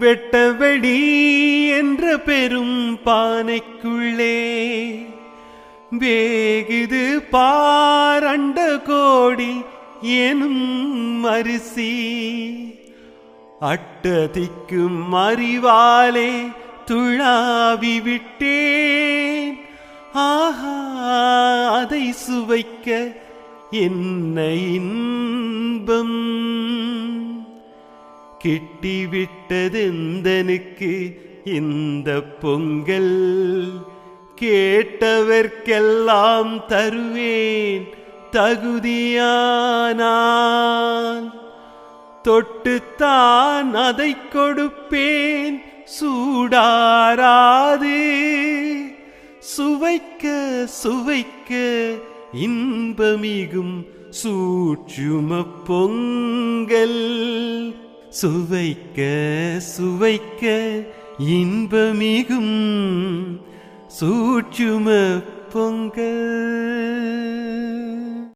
வெட்டவெடி என்ற பெரும் பானைக்குள்ளே வேகுது பாரண்ட கோடி எனும் அரிசி. அட்டதிக்கும் அறிவாலே துழாவி விட்டேன். ஆஹா அதை சுவைக்க என்ன இன்பம்? கிட்டிவிட்டதெந்தனுக்கு இந்த பொங்கல் கேட்டவர்க்கெல்லாம் தருவேன் தகுதியானான் தொட்டுத்தான் அதை கொடுப்பேன் சூடாராது. சுவைக்க சுவைக்க இன்பமிகும் சூட்சும பொங்கல். சுவைக்க சுவைக்க இன்பமிகும் சூட்சும பொங்கல்.